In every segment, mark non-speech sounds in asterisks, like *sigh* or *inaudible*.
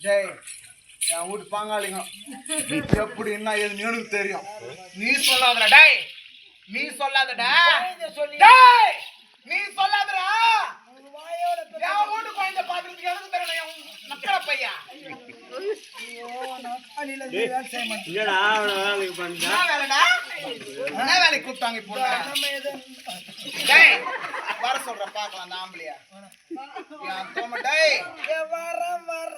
டேய் என் வீட்டு பாங்காளிங்க. எப்படி என்ன ஏதுன்னு எனக்கு தெரியும். நீ சொல்லாதடா டேய். நீ சொல்லாதடா. டேய் நீ சொல்லாதடா. என் வீட்டு குழந்தை பாத்துறதுக்கு எனக்கு தெரியல என் மக்கள பையா வர சொல்ற பாக்கலாம் அந்த ஆம்பளையா. வர வர மாதிரி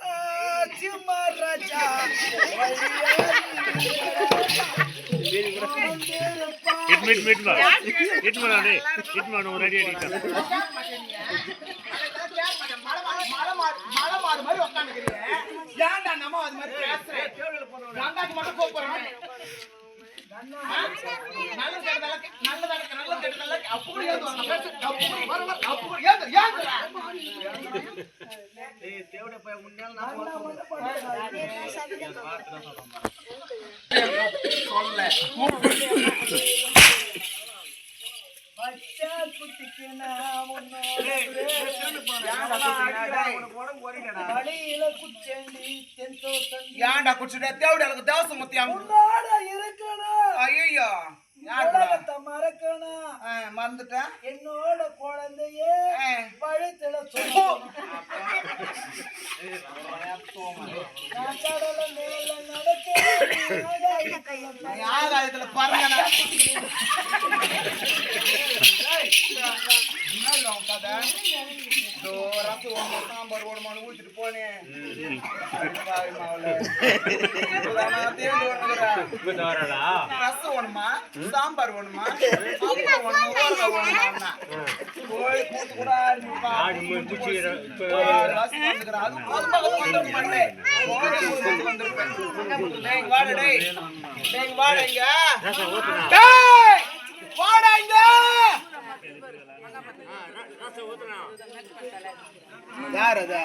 ஏன்டா நம்ம அது மாதிரி பேசுறேன்? கங்காக்கு மட்டும் கூப்பிடுறேன். ஆ? நல்லது கெட்டதெல்லாம் கே- நல்லது நடக்க- நல்லது கெட்டதெல்லாம் கே- அப்படி ஏந்துவாங்க. பேசு. அப்படி வர வர அப்படி ஏந்து, ஏந்துடா. சொல்ல. ஏன்டா குடிச்சுட்ட? தேவடி எனக்கு தேவசம் முத்தியாங்க ஐயோ மறக்கணும் மறந்துட்டேன் என்னோட குழந்தைய ஆ. பழுத்துல மேல நடக்க ஆகாயத்துல என்ன அவங்க கதை தூரம் ஒன்று சாம்பார் ஓடுமான்னு ஊற்றிட்டு போனேன் ரசம் ஒண்ணுமா யார் அது?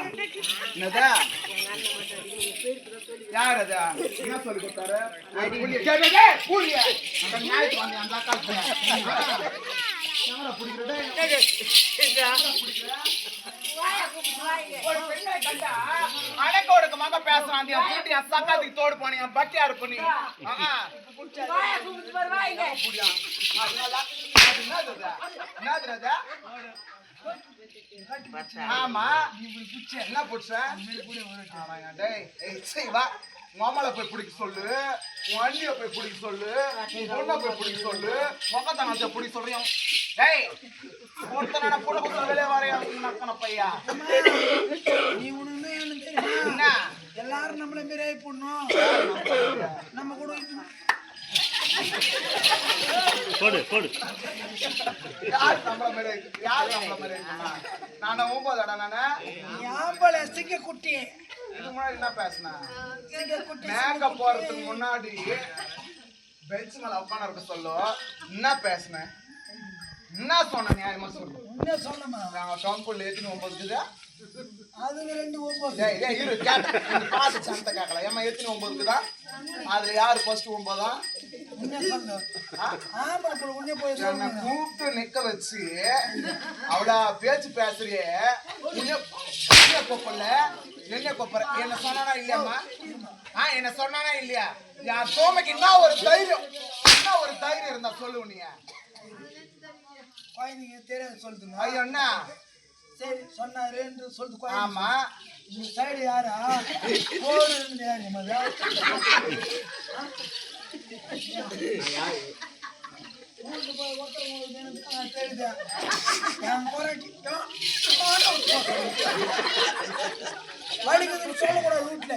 என்னதா? யார் அது? என்ன சொல்லி கொடுத்தாரு? புளிய. அந்த நாய்க்கு வந்து அந்த அக்கா பிடிக்கிற? அடக்க ஒடுக்கமாக பேசுறான் பூட்டி என் சக்காத்துக்கு தோடு என் இருப்பு நீ ஆமா என்ன புடிச்ச? ஏய், சீ, வா. உன் அம்மால போய் பிடிக்க சொல்லு. உன் அண்ணிய போய் பிடிக்க சொல்லு. உன் பொண்ணை போய் பிடிக்க சொல்லு. முகத்தனத்தை பிடிக்க சொல்றியும் டேய் ஒருத்தன புட புத்தல வெளியே வரையா நக்கன பையா. நீ உனக்கு என்ன என்ன? எல்லாரும் நம்மள மாரி போடணும். நம்ம கூட யார் நம்மள மாதிரி யார் நம்மள மாதிரி நானே ஊம்போதடா நானே ஞாபகம் சிங்க குட்டி இதுக்கு முன்னாடி என்ன பேசினா மேங்க போறதுக்கு முன்னாடி பெஞ்ச் மேல உட்காந்து இருக்க என்ன பேசினேன் என்ன சொன்ன? நியாயமா சொல்லு. என்ன சொன்னமா நாங்க டொம்புள்ள ஏத்தின ஒன்பதுக்குது அதுல ரெண்டு ஒன்பது. இரு கேட்ட. பாத்து கேட்கல. ஏமா ஏத்தின ஒன்பதுக்குதான் அதுல யாரு ஃபர்ஸ்ட் ஒன்பதான் கூப்பிட்டு நிக்க வச்சு அவளா பேச்சு பேசுறியே. கூப்பிடல. என்ன கூப்பிடுற? என்ன சொன்னானா இல்லையாம்மா? ஆ என்ன சொன்னானா இல்லையா? என் சோமைக்கு என்ன ஒரு தைரியம். என்ன ஒரு தைரியம் இருந்தா சொல்லு நீ குழந்தைங்க தெரியாது சொல்லுதுங்க. ஐயோ என்ன? சரி சொன்னாருன்னு சொல்லுது குழந்தை ஆமா. இந்த சைடு யாரா? போடு யாரு வலிக்குதுன்னு சொல்லக்கூடாது வீட்டுல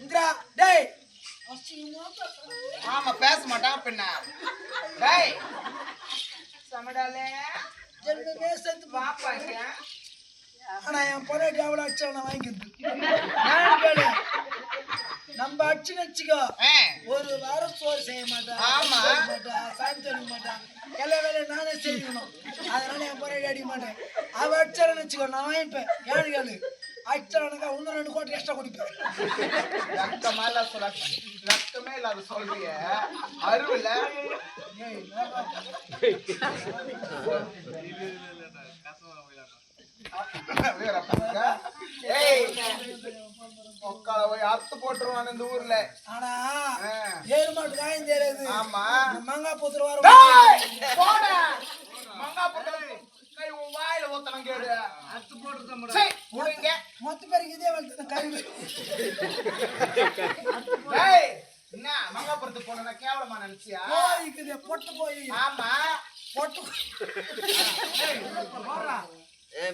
இந்திரா டேய். ஆமா பேச மாட்டான் பின்ன டேய் சமடாலே ஜென்மமே செத்து பா பாப்பா இங்க ஆனா என் பொண்டாட்டி அவ்வளோ அடிச்சா நான் வாங்கிக்கிறது. நம்ம அடிச்சுன்னு வச்சுக்கோ. ஒரு வாரம் சோறு செய்ய மாட்டான் ஆமா. மாட்டான் சாமி தெளிக்க மாட்டான் எல்லா வேலையும் நானே செய்யணும். அதனால என் பொண்டாட்டி அடிக்க மாட்டேன். அவ அடிச்சாரன்னு வச்சுக்கோ நான் வாங்கிப்பேன். ஏழு கேளு. அடிச்சாரனுக்கா இன்னும் ரெண்டு கோட்டை எக்ஸ்ட்ரா குடிப்பேன். ரத்தமா இல்ல சொல்ல ரத்தமே இல்லாத சொல்றிய. அருவில *laughs* ஏய், வேணாம். இருக்கிறப்ப ஏய் மொக்கால போய் அறுத்து போட்டுருவான் இந்த ஊர்ல. ஆனா. ஏழு மாட்டு காயம் தெரியாது ஆமா. இந்த மங்கா புத்துரு வர டேய், போடா. மங்காப்புத்தல கை உன் வாயில ஊத்தணும் கேடு. சீ, புடிங்க. மொத்த பேருக்கு இதே வந்து டேய், என்ன மங்காபுரத்துக்கு போனா கேவலமா நினைச்சியா? பொட்டு போய். ஆமா. பொட்டு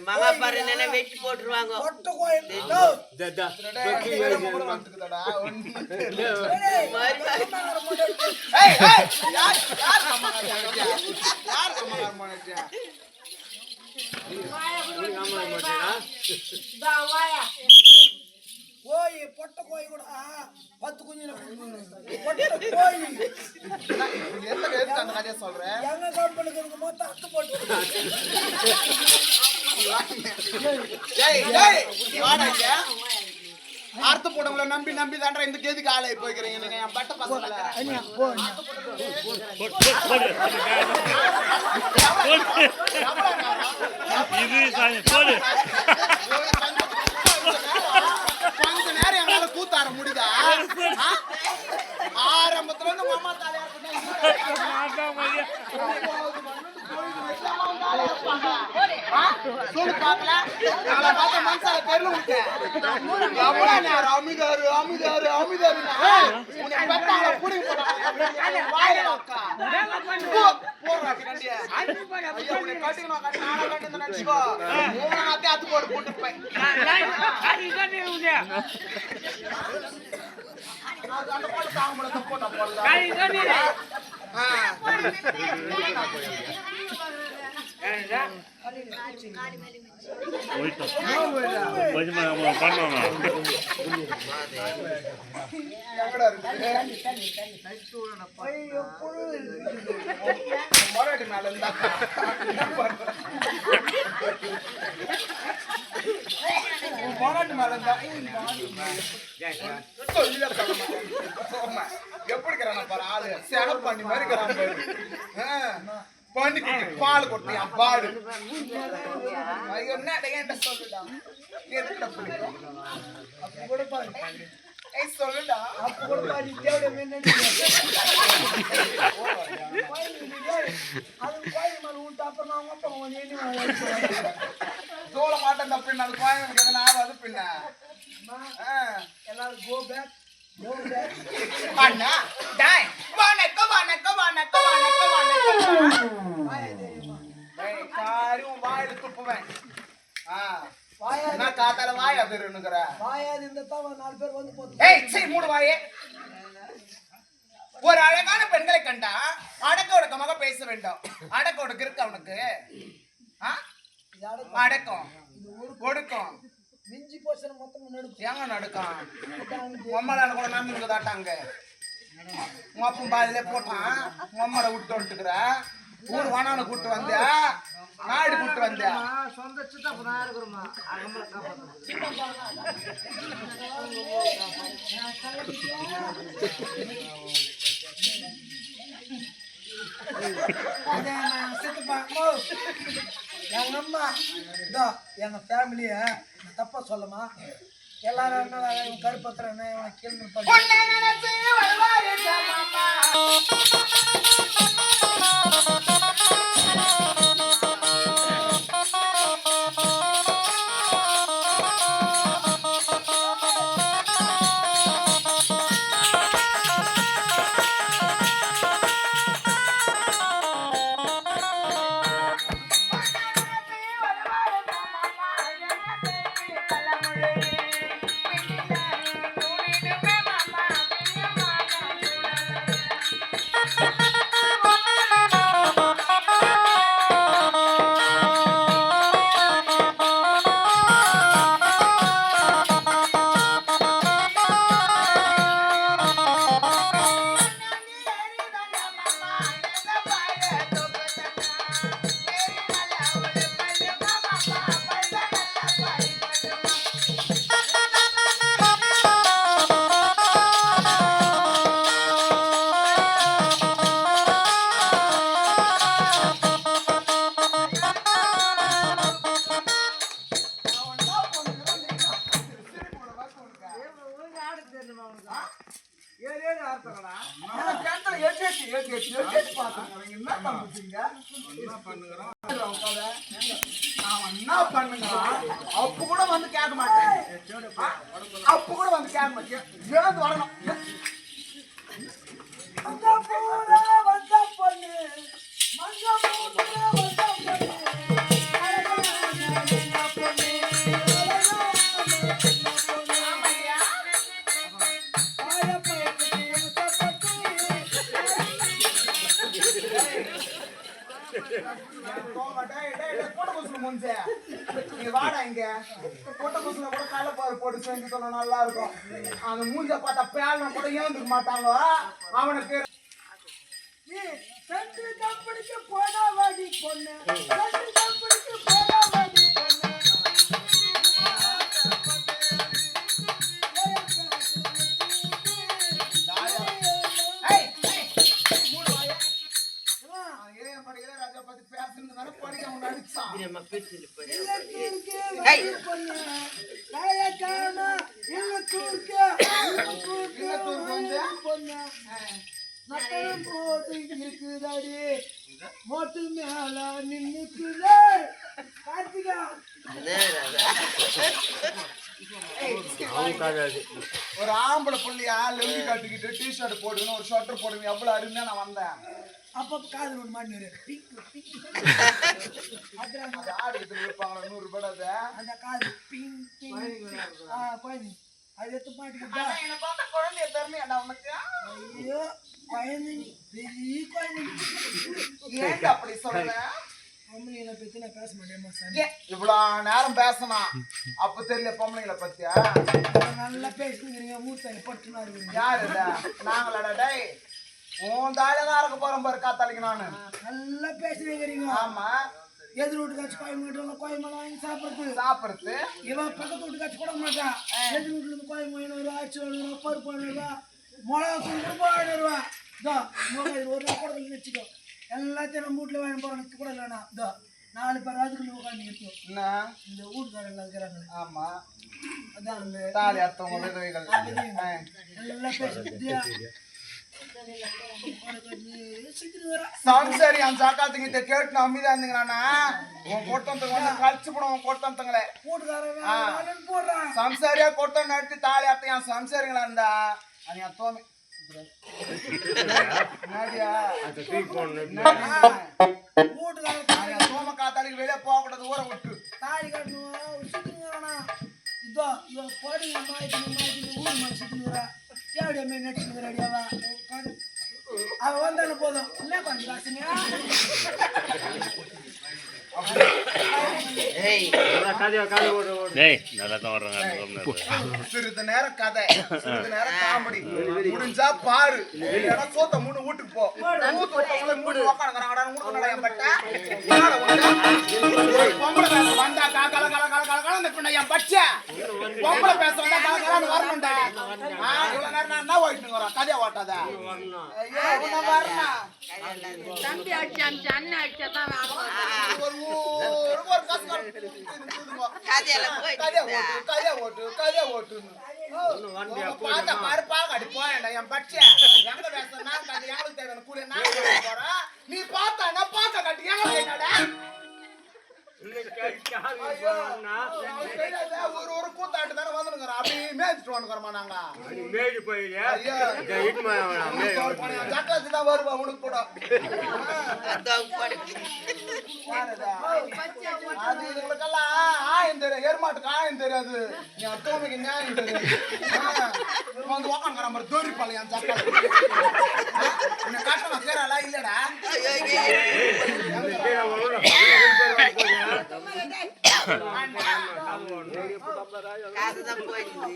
மகா பாரு என்ன வெட்டி போட்டுருவாங்க? பண்ணிட்டியா? பொட்ட கோய் கூட பத்து குஞ்சு பொட்ட கோய் என்ன, இது எந்த எதுக்கு அந்த கதையை சொல்ற? எங்க கம்பெனிக்கு இருக்கு மொத்தம் அத்து போட்டு டேய், டேய், நீ வாடா இங்க. அறுத்து போட்டவங்கள நம்பி நம்பி தாண்டா இந்த கேதுக்கு ஆளாய் போய்க்கிறீங்க. நீங்க என் பட்ட பசங்கள? கொஞ்ச நேரம் எங்களால கூத்தாட முடியுதா? ஆரம்பத்துல இருந்து மாமா தாலியா அமிதாரு அமிதாரு அமிதாரு உன்னை பெத்தால புடி வாயில வைக்கா போடுறா பின்னாடியே ஐயா உன்னை கட்டிக்கணும் கட்டி நானா கட்டி நினைச்சுக்கோ மூணு நாத்தே அத்து போட்டு போட்டு போய் அது அந்த போட்டு தாங்க முடியல போட்டா போடலாம் ஆ போயிட்டோம். கொஞ்சமா நம்ம மேல இருந்தா மேல இருந்தா எப்படி இருக்கிறான் பாரு ஆளு செலவு பண்ணி மாதிரி இருக்கிறான் பாரு ஆ. பண்ணி குட்டி பால் கொட்டியா பாடு என்ன என்கிட்ட சொல்லுடா எதுக்கிட்ட பிடிக்கும் அப்ப கூட பாரு. ஏய் சொல்லுடா அப்ப கூட பாரு, தேவடைய மீன் அடிக்கிற. கோயில் இருக்குது. அது கோயில் மேல விட்டு அப்புறம் நான் அப்பா வாங்கி அடிச்சுடுவாங்க. தோல மாட்டேன் தப்பின அது கோயம்புக்கு எதனா ஆகாது பின்ன. எல்லாரும் go back. அண்ணா டேய் வணக்கம் வணக்கம் வணக்கம் வணக்கம் வணக்கம் வாயை தெரியுமா? டேய் காரி உன் வாயில துப்புவேன் நான் காத்தால வாய் அதிருன்னுக்குற வாயாது இந்த தான் நாலு பேர் வந்து போத்து ஏய் சீ மூடு வாயே ஒரு அழகான பெண்களை கண்டா அடக்க ஒடுக்கமாக பேச வேண்டும் அடக்க ஒடுக்கு இருக்கு அவனுக்கு. அடக்கம் ஒடுக்கம் மிஞ்சி போச்சுன்னா மொத்தம் நடுக்கும் ஏங்க உம்மளால கூட நம்பிக்கை தாட்டாங்க உங்க அப்பன் பாதியிலே போட்டான். அம்மாட விட்டு வந்துட்டுக்கிற. ஊர் வானான கூட்டு வந்தியா நாடு கூட்டு வந்தியா சொந்த சித்தப்ப நான் இருக்கிறோமா அகமல காப்பாத்து சித்தப்பா எங்க அம்மா இதோ எங்க ஃபேமிலிய தப்பா சொல்லுமா? எல்லாரும் என்ன இவன் கருப்பத்திரன் இவன் கீழ் உன்னை வந்து ஏன் வரணும். மஞ்ச பூரா வந்த பொண்ணு மஞ்ச பூரா வந்த பொண்ணு. போட்ட. போட்ட செஞ்சு இருக்கும். அந்த மூஞ்ச பார்த்தா பேரனை கூட ஏந்துக்க மாட்டாங்க. அவனுக்கு கம்பெனிக்கு போனா வாடி பொண்ணு ஒரு ஆம்பளை புள்ளையா லெங்கி கட்டிக்கிட்டு டி ஷர்ட் போட்டுக்கணும் ஒரு ஷர்ட் போட்டுக்கணும் எவ்வளவு அருமையா நான் வந்தேன். அப்ப காதல் பிங்க் அப்புறம் *laughs* அது ஆடுக்கு இருப்பாங்களா நூறு ரூபாய் அது? அந்த காது பிங் பிங். குழந்தை. அது எடுத்து மாட்டிக்கிட்டா என்ன பார்த்தா குழந்தைய தரமையாடா உனக்கு? ஐயோ குழந்தை. பெரிய குழந்தை. ஏன்டா அப்படி சொல்ற? பொம்பளைங்களை பத்தி நான் பேச மாட்டேன் சாமி. ஏன் இவ்வளவு நேரம் பேசணும் அப்ப தெரியல பொம்பளைங்களை பத்தியா? நல்லா பேசுறீங்க மூத்தாய் பட்டுனா இருக்கீங்க யாரு? நாங்களாடா டேய் உன் தாயில தான் இருக்க போறேன் பாரு காத்தாளிக்கு நானு. நல்லா பேசுறீங்க ஆமா. எதிர் வீட்டுக்காச்சும் கோயம்பேடு கோயம்பேடு வாங்கி சாப்பிடுறது. சாப்பிடுறது? இவன் பக்கத்து வீட்டுக்காச்சும் கூட மாட்டா. எதிர் வீட்டுல இருந்து கோயம்பு ஐநூறு ஆச்சு ஐநூறு பருப்பு ஐநூறுவா மிளகா தூள் மிளகா இது ஒரு ரூபா கூட வச்சுக்கோ. எல்லாத்தையும் நம்ம வீட்டில் வாங்கி போகிறோம் கூட இல்லைண்ணா இதோ நாலு பேர் அதுக்குள்ள உட்காந்து நிற்கும் என்ன? இந்த வீட்டுக்காரர் எல்லாம் இருக்கிறாங்க. ஆமாம் அதான் அந்த தாலி அத்தவங்க நல்லா பேசி ಸಂಸಾರಿ ಅವ್ನು ಸಾಕಾತಂಗಿದ್ದೆ ಕೇಟ್ ನಾವು ಅಮ್ಮಿದೆ ಅಂದಿಂಗ ನಾನ ಅವ್ನು ಕೊಡ್ತಂತ ಒಂದು ಖರ್ಚು ಬಿಡು ಅವ್ನು ಕೊಡ್ತಂತಂಗಳೆ ಸಂಸಾರಿಯ ಕೊಡ್ತಾನೆ ನಡ್ತಿ ತಾಳಿ ಅತ್ತ சோமக்காத்தாளுக்கு வெளியே போகக்கூடாது ஊரை விட்டு. தாலி கட்டணும் இதோ இவன் கோடி ஊர் மனுஷனுக்குறா எப்படி அம்மா நடிச்சுக்கிற அடியாவா? அவன் வந்தாலும் போதும். என்ன பண்ணி காசுங்க டேய் நல்லா தான் வர்றாங்க சிறிது நேரம் கதை சிறிது நேரம் காமெடி. முடிஞ்சா பாரு. இல்லைன்னா சோத்த மூணு வீட்டுக்கு போ. மூணு மூணு என் பட்ட? பொம்பளை பேச வந்தா கா கல கல கல கல பின்ன என் பச்சை. பொம்பளை பேச வந்தா கல கலன்னு வரணும்டா. நேரம் நான் என்ன ஓட்டிட்டு வரேன் கதையை ஓட்டாத. வரணும் தம்பி அண்ணன் அடிச்சா தான் ஒரு ஒரு கஷ்டம் கதையெல்லாம். கதையை ஓட்டு கதையை ஓட்டுன்னு. பார்த்தா பாரு பாலக்காடி போயேன்டா என் பச்சை எங்க பேசுறா கட்டி எங்களுக்கு தேவையான கூலி நான் போறேன் நீ பார்த்தா பார்க்க கட்டி எங்க என்னடா? ஒரு ஒரு கூத்தாட்டு தானே வந்துருக்குறோம் அப்படியே மேய்ச்சிட்டு வந்துக்கிறோமா நாங்க. ஐயோ. ஜக்காத்து தான் வருவா உனக்கு கூட? அது இதுங்களுக்கெல்லாம் ஆயம் தெரியும் எருமாட்டுக்கு ஆயம் தெரியாது என் அத்தோமைக்கு தெரியும் ஆ, இவன் வந்து உக்காந்துக்கிற மாதிரி தோரி பழைய என் சக்கரை உன்னை கட்டணம் சேரலா இல்லடா ஐயோ, ஐயோ, காசுதான் போயிடுச்சு.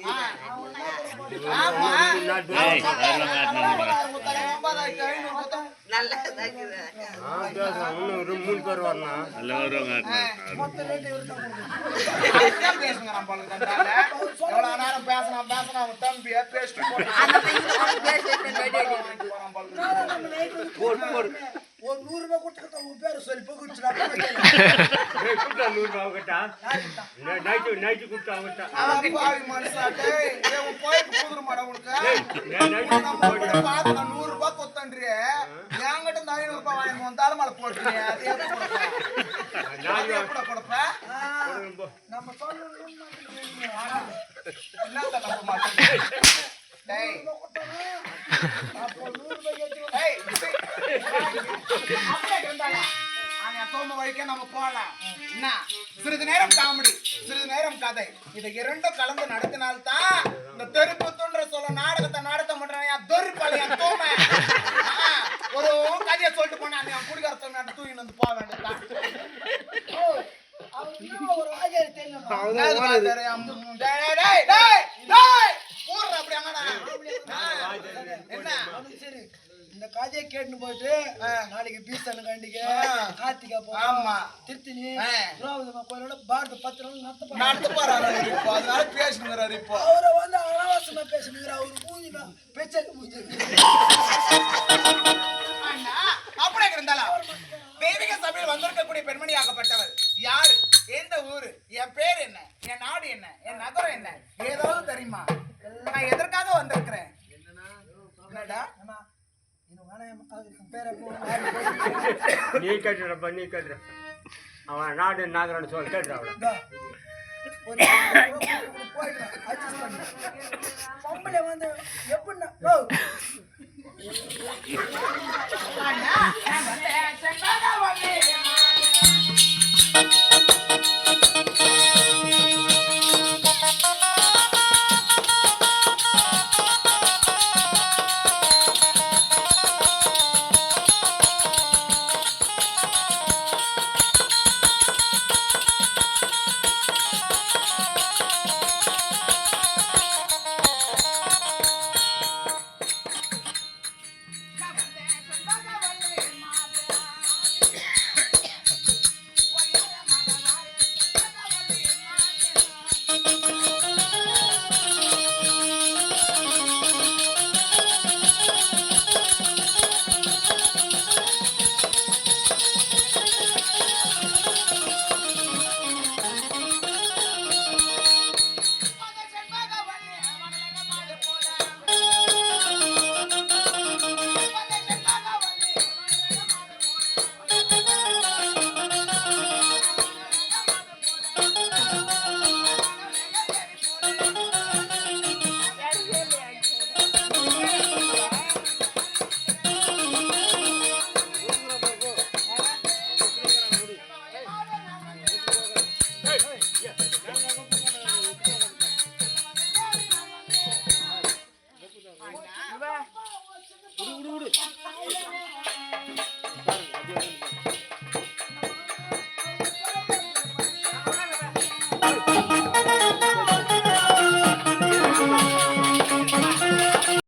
வருவாங்க பேசணும் பேசணும் அவன் பேசிட்டு போட்டான். அந்த ஒரு நூறு ரூபாய் கொடுத்துக்கிட்ட உன் பேரை சொல்லி போய் குடிச்சுடா நூறுபா அவங்ககிட்ட நைட்டு நைட்டு கொடுத்தா நான் நூறு ரூபாய் கொத்தன்றியே, என்கிட்ட இருந்து ஐநூறு ரூபாய் வாங்கி? அது எப்படி கொடுப்ப? நம்ம நம்ப மாட்டேன்? *laughs* என் தோம வழிக்கே நம்ம போகலாம். என்ன? சிறிது நேரம் காமெடி சிறிது நேரம் கதை. இதை இரண்டும் கலந்து நடத்தினால்தான் இந்த தெருக்குத்துன்ற சொல்ல நாடகத்தை நடத்த மாட்டேன் என் தொரு பழைய தோமை ஒரு கதையை சொல்லிட்டு போனா நீ குடிகாரத்தை நட்டு தூக்கிட்டு வந்து போக என்ன ஒரு ஆஜர் தெரியுமா? என்ன? இந்த கதையை கேட்டுன்னு போயிட்டு நாளைக்கு பீசன் கண்டிக்கு. கார்த்திகா போ ஆமா. திருத்தணி. திரௌபதி கோயிலோட பாரத பத்து நாள் நடத்த நடத்து போறாரு இப்போ அதனால பேசுங்கிறாரு இப்போ அவரை வந்து அனாவசியமா பேசுனுங்கிற அவர் மூஞ்சினா பேச்சக்கு மூஞ்சி சாதனை பண்ணி கேட்டுறேன் அவன் நாடு நாகரன் சொல்லி கேட்டுறான் அவளை வந்து எப்படின்னா